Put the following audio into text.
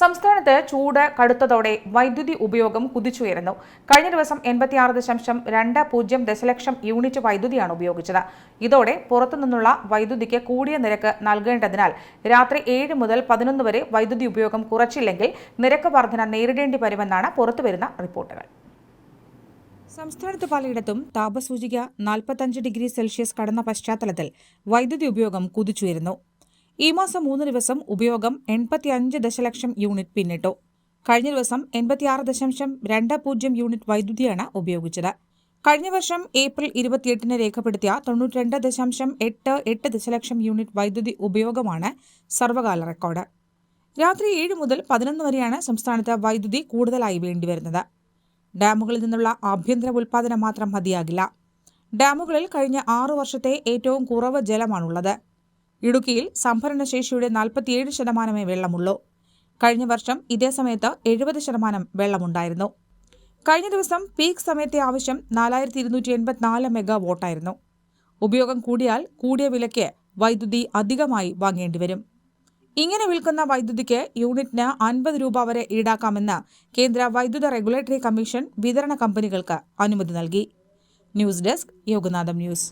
സംസ്ഥാനത്ത് ചൂട് കടുത്തതോടെ വൈദ്യുതി ഉപയോഗം കുതിച്ചുയരുന്നു. കഴിഞ്ഞ ദിവസം എൺപത്തിയാറ് ദശാംശം രണ്ട് പൂജ്യം ദശലക്ഷം യൂണിറ്റ് വൈദ്യുതിയാണ് ഉപയോഗിച്ചത്. ഇതോടെ പുറത്തുനിന്നുള്ള വൈദ്യുതിക്ക് കൂടിയ നിരക്ക് നൽകേണ്ടതിനാൽ രാത്രി ഏഴ് മുതൽ പതിനൊന്ന് വരെ വൈദ്യുതി ഉപയോഗം കുറച്ചില്ലെങ്കിൽ നിരക്ക് വർധന നേരിടേണ്ടി വരുമെന്നാണ് പുറത്തുവരുന്ന റിപ്പോർട്ടുകൾ. സംസ്ഥാനത്ത് പലയിടത്തും താപസൂചിക നാൽപ്പത്തഞ്ച് ഡിഗ്രി സെൽഷ്യസ് കടന്ന പശ്ചാത്തലത്തിൽ വൈദ്യുതി ഉപയോഗം കുതിച്ചുയരുന്നു. ഈ മാസം മൂന്ന് ദിവസം ഉപയോഗം എൺപത്തി അഞ്ച് ദശലക്ഷം യൂണിറ്റ് പിന്നിട്ടു. കഴിഞ്ഞ ദിവസം എൺപത്തിയാറ് ദശാംശം രണ്ട് പൂജ്യം യൂണിറ്റ് വൈദ്യുതിയാണ് ഉപയോഗിച്ചത്. കഴിഞ്ഞ വർഷം ഏപ്രിൽ ഇരുപത്തിയെട്ടിന് രേഖപ്പെടുത്തിയ തൊണ്ണൂറ്റിരണ്ട് ദശാംശം എട്ട് എട്ട് ദശലക്ഷം യൂണിറ്റ് വൈദ്യുതി ഉപയോഗമാണ് സർവകാല റെക്കോർഡ്. രാത്രി ഏഴ് മുതൽ പതിനൊന്ന് വരെയാണ് സംസ്ഥാനത്ത് വൈദ്യുതി കൂടുതലായി വേണ്ടിവരുന്നത്. ഡാമുകളിൽ നിന്നുള്ള ആഭ്യന്തര ഉൽപ്പാദനം മാത്രം മതിയാകില്ല. ഡാമുകളിൽ കഴിഞ്ഞ ആറു വർഷത്തെ ഏറ്റവും കുറവ് ജലമാണുള്ളത്. ഇടുക്കിയിൽ സംഭരണശേഷിയുടെ നാൽപ്പത്തിയേഴ് ശതമാനമേ വെള്ളമുള്ളൂ. കഴിഞ്ഞ വർഷം ഇതേ സമയത്ത് എഴുപത് ശതമാനം വെള്ളമുണ്ടായിരുന്നു. കഴിഞ്ഞ ദിവസം പീക്ക് സമയത്തെ ആവശ്യം നാലായിരത്തി ഇരുന്നൂറ്റി എൺപത്തിനാല് മെഗാ വോട്ടായിരുന്നു. ഉപയോഗം കൂടിയാൽ കൂടിയ വിലയ്ക്ക് വൈദ്യുതി അധികമായി വാങ്ങേണ്ടി വരും. ഇങ്ങനെ വിൽക്കുന്ന വൈദ്യുതിക്ക് യൂണിറ്റിന് അൻപത് രൂപ വരെ ഈടാക്കാമെന്ന് കേന്ദ്ര വൈദ്യുത റെഗുലേറ്ററി കമ്മീഷൻ വിതരണ കമ്പനികൾക്ക് അനുമതി നൽകി. ന്യൂസ് ഡെസ്ക് യോഗനാഥം ന്യൂസ്.